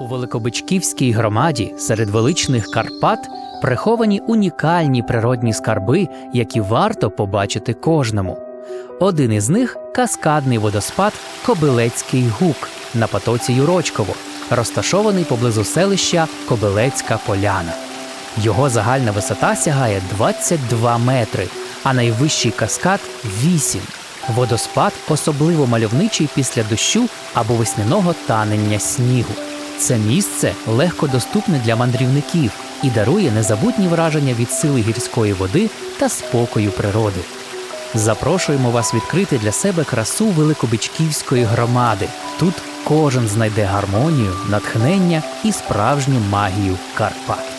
У Великобичківській громаді серед величних Карпат приховані унікальні природні скарби, які варто побачити кожному. Один із них каскадний водоспад Кобилецький гук на потоці Юрочково, розташований поблизу селища Кобилецька Поляна. Його загальна висота сягає 22 метри, а найвищий каскад 8. Водоспад особливо мальовничий після дощу або весняного танення снігу. Це місце легко доступне для мандрівників і дарує незабутні враження від сили гірської води та спокою природи. Запрошуємо вас відкрити для себе красу Великобичківської громади. Тут кожен знайде гармонію, натхнення і справжню магію Карпат.